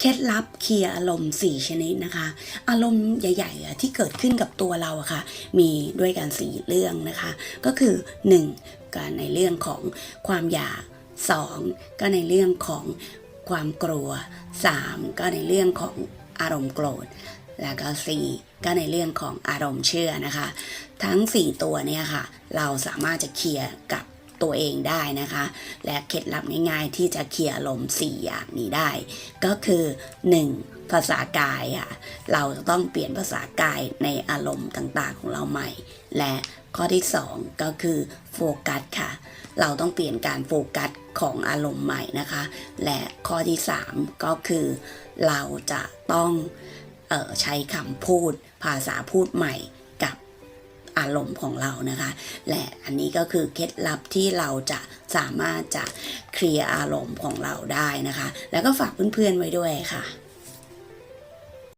เคล็ดลับเคลียร์อารมณ์4ชนิดนะคะ อารมณ์ใหญ่ๆที่เกิดขึ้นกับตัวเราอะค่ะ มีด้วยกัน4เรื่องนะคะ ก็คือ 1. การในเรื่องของความอยาก 2. ก็ในเรื่องของความกลัว 3. ก็ในเรื่องของอารมณ์โกรธ แล้วก็ 4. ก็ในเรื่องของอารมณ์เชื่อนะคะ ทั้ง 4 ตัวเนี่ยค่ะ เราสามารถจะเคลียร์กับ ตัวเองได้นะคะ และเคล็ดลับง่าย ๆ ที่จะเคลียร์อารมณ์4อย่างนี้ได้ ก็คือ 1. ภาษากายค่ะเราต้องเปลี่ยนภาษากายในอารมณ์ต่างๆของเราใหม่ และข้อที่ 2 ก็คือโฟกัสค่ะ เราต้องเปลี่ยนการโฟกัสของอารมณ์ใหม่นะคะ และข้อที่ 3 ก็คือ เราจะต้องออใช้คำพูดภาษาพูดใหม่ารมณ์ของเรานะคะ และอันนี้ก็คือเคล็ดลับที่เราจะสามารถจะเคลียร์อารมณ์ของเราได้นะคะ แล้วก็ฝากเพื่อนๆไว้ด้วยค่ะ